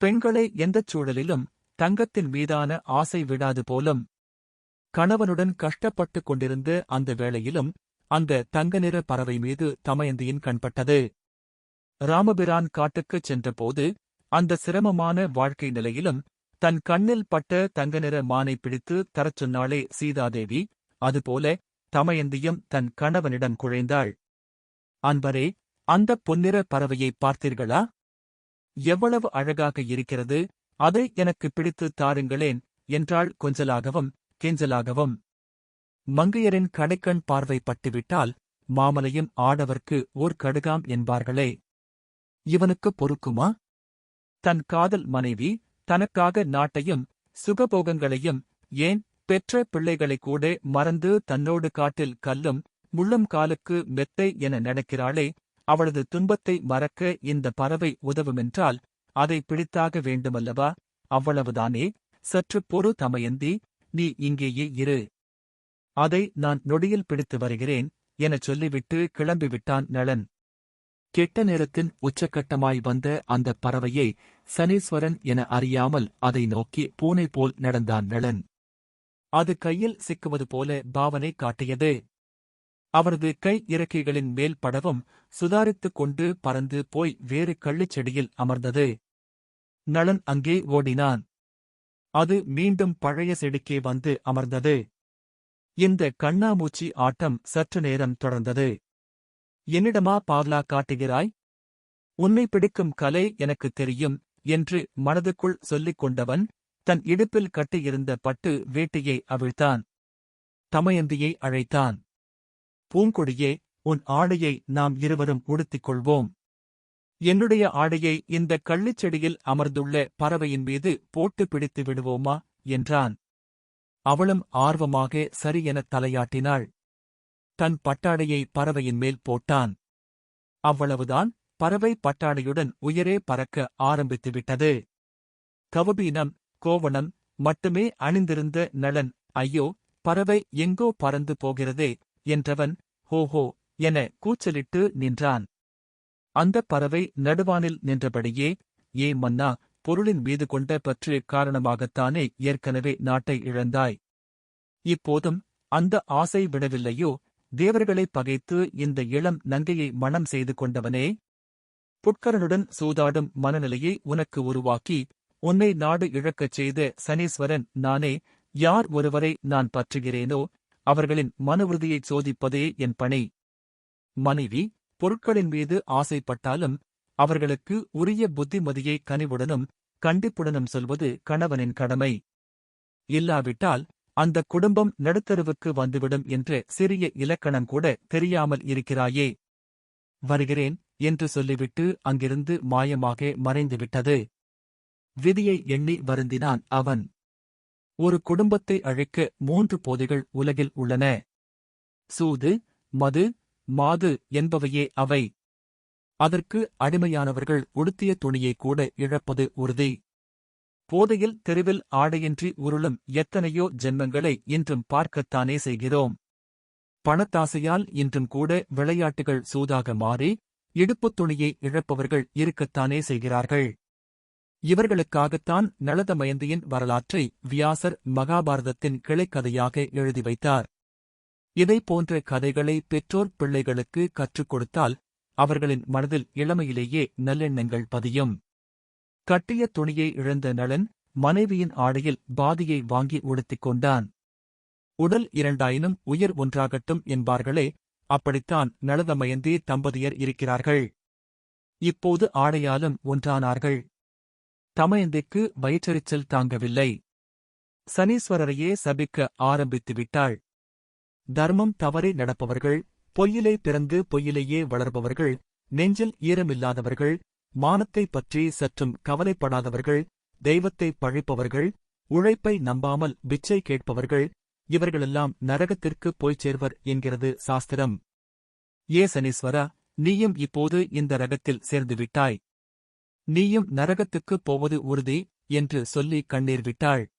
பெண்களை எந்தச் சூழலிலும் தங்கத்தின் மீதான ஆசை விடாது போலும். கணவனுடன் கஷ்டப்பட்டுக் கொண்டிருந்த அந்த வேளையிலும் அந்த தங்க நிற பறவை மீது தமயந்தியின் கண்பட்டது ராமபிரான் காட்டுக்குச் சென்றபோது அந்த சிரமமான வாழ்க்கை நிலையிலும் தன் கண்ணில் பட்ட தங்க நிற மானை பிடித்து தரச் சொன்னாளே சீதாதேவி அதுபோல தமயந்தியும் தன் கணவனிடம் குழைந்தாள். அன்பரே அந்தப் பொன்னிற பறவையை பார்த்தீர்களா? எவ்வளவு அழகாக இருக்கிறது அதை எனக்கு பிடித்து தாருங்களேன் என்றாள் கொஞ்சலாகவும் கெஞ்சலாகவும். மங்கையரின் கடைக்கண் பார்வை பட்டுவிட்டால் மாமலையும் ஆடவர்க்கு ஓர் கடுகாம் என்பார்களே. இவனுக்கு பொறுக்குமா? தன் காதல் மனைவி தனக்காக நாட்டையும் சுகபோகங்களையும் ஏன் பெற்ற பிள்ளைகளை கூட மறந்து தன்னோடு காட்டில் கல்லும் முள்ளம் காலுக்கு மெத்தை என நடக்கிறாளே அவளது துன்பத்தை மறக்க இந்த பறவை உதவுமென்றால் அதை பிடித்தாக வேண்டுமல்லவா? அவ்வளவுதானே. சற்று பொறு தமயந்தி நீ இங்கேயே இரு. அதை நான் நொடியில் பிடித்து வருகிறேன் எனச் சொல்லிவிட்டு கிளம்பிவிட்டான் நளன். கெட்ட நேரத்தின் உச்சக்கட்டமாய் வந்த அந்தப் பறவையை சனீஸ்வரன் என அறியாமல் அதை நோக்கி பூனை போல் நடந்தான் நளன். அது கையில் சிக்குவது போல பாவனை காட்டியது. அவரது கை இறக்கைகளின் மேல் படவும் சுதாரித்துக் கொண்டு பறந்து போய் வேறு கள்ளிச் செடியில் அமர்ந்தது. நளன் அங்கே ஓடினான். அது மீண்டும் பழைய செடிக்கே வந்து அமர்ந்தது. இந்த கண்ணாமூச்சி ஆட்டம் சற்று நேரம் தொடர்ந்தது. என்னிடமா பாவ்லா காட்டுகிறாய்? உன்னை பிடிக்கும் கலை எனக்குத் தெரியும் என்று மனதுக்குள் சொல்லிக் கொண்டவன் தன் இடுப்பில் கட்டியிருந்த பட்டு வேட்டியை அவிழ்த்தான். தமயந்தியை அழைத்தான். பூங்கொடியே உன் ஆடையை நாம் இருவரும் உடுத்திக் கொள்வோம் என்னுடைய ஆடையை இந்த கள்ளிச்செடியில் அமர்ந்துள்ள பறவையின் மீது போட்டு பிடித்து விடுவோமா? என்றான். அவளும் ஆர்வமாக சரி எனத் தலையாட்டினாள். தன் பட்டாடையை பறவையின் மேல் போட்டான். அவ்வளவுதான் பறவை பட்டாடையுடன் உயரே பறக்க ஆரம்பித்துவிட்டது கவபீனம் கோவணம் மட்டுமே அணிந்திருந்த நளன் ஐயோ பறவை எங்கோ பறந்து போகிறதே என்றவன் ஹோஹோ என கூச்சலிட்டு நின்றான். அந்தப் பறவை நடுவானில் நின்றபடியே ஏ மன்னா பொருளின் மீது கொண்ட பற்று காரணமாகத்தானே ஏற்கனவே நாட்டை இழந்தாய். இப்போதும் அந்த ஆசை விடவில்லையோ தேவர்களை பகைத்து இந்த இளம் நங்கையை மணம் செய்து கொண்டவனே? புட்கரனுடன் சூதாடும் மனநிலையை உனக்கு உருவாக்கி உன்னை நாடு இழக்கச் செய்த சனீஸ்வரன் நானே யார் ஒருவரை நான் பற்றுகிறேனோ அவர்களின் மன உறுதியைச் சோதிப்பதே என் பணி. மனைவி பொருட்களின் மீது ஆசைப்பட்டாலும் அவர்களுக்கு உரிய புத்திமதியை கனிவுடனும் கண்டிப்புடனும் சொல்வது கணவனின் கடமை. இல்லாவிட்டால் அந்த குடும்பம் நடுத்தருவுக்கு வந்துவிடும் என்ற சிறிய இலக்கணம் கூட தெரியாமல் இருக்கிறாயே. வருகிறேன் என்று சொல்லிவிட்டு அங்கிருந்து மாயமாக மறைந்துவிட்டது. விதியை எண்ணி வருந்தினான் அவன். ஒரு குடும்பத்தை அழைக்க மூன்று போதைகள் உலகில் உள்ளன. சூது மது மாது என்பவையே அவை. அதற்கு அடிமையானவர்கள் உடுத்திய துணியை கூட இழப்பது உறுதி. போதையில் தெருவில் ஆடையின்றி உருளும் எத்தனையோ ஜென்மங்களை இன்றும் பார்க்கத்தானே செய்கிறோம். பணத்தாசையால் இன்றும் கூட விளையாட்டுகள் சூதாக மாறி இடுப்புத் துணியை இழப்பவர்கள் இருக்கத்தானே செய்கிறார்கள். இவர்களுக்காகத்தான் நளதமயந்தியின் வரலாற்றை வியாசர் மகாபாரதத்தின் கிளைக்கதையாக எழுதி வைத்தார். இதை போன்ற கதைகளை பெற்றோர் பிள்ளைகளுக்கு கற்றுக் கொடுத்தால் அவர்களின் மனதில் இளமையிலேயே நல்லெண்ணங்கள் பதியும். கட்டிய துணியை இழந்த நளன் மனைவியின் ஆடையில் பாதியை வாங்கி உடுத்திக் கொண்டான். உடல் இரண்டாயினும் உயிர் ஒன்றாகட்டும் என்பார்களே அப்படித்தான் நளதமயந்தி தம்பதியர் இருக்கிறார்கள். இப்போது ஆடையாலும் ஒன்றானார்கள். தமயந்திக்கு வயிற்றெரிச்சல் தாங்கவில்லை. சனீஸ்வரரையே சபிக்க ஆரம்பித்து விட்டாள் தர்மம் தவறி நடப்பவர்கள் பொய்யிலே பிறந்து பொய்யிலேயே வளர்பவர்கள் நெஞ்சில் ஈரமில்லாதவர்கள் மானத்தைப் பற்றி சற்றும் கவலைப்படாதவர்கள் தெய்வத்தை பழிப்பவர்கள் உழைப்பை நம்பாமல் பிச்சை கேட்பவர்கள் இவர்களெல்லாம் நரகத்திற்குப் போய்ச் சேர்வர் என்கிறது சாஸ்திரம். ஏ சனீஸ்வரா நீயும் இப்போது இந்த ரகத்தில் சேர்ந்துவிட்டாய். நீயும் நரகத்துக்குப் போவது உறுதி என்று சொல்லி கண்ணீர் விட்டாள்.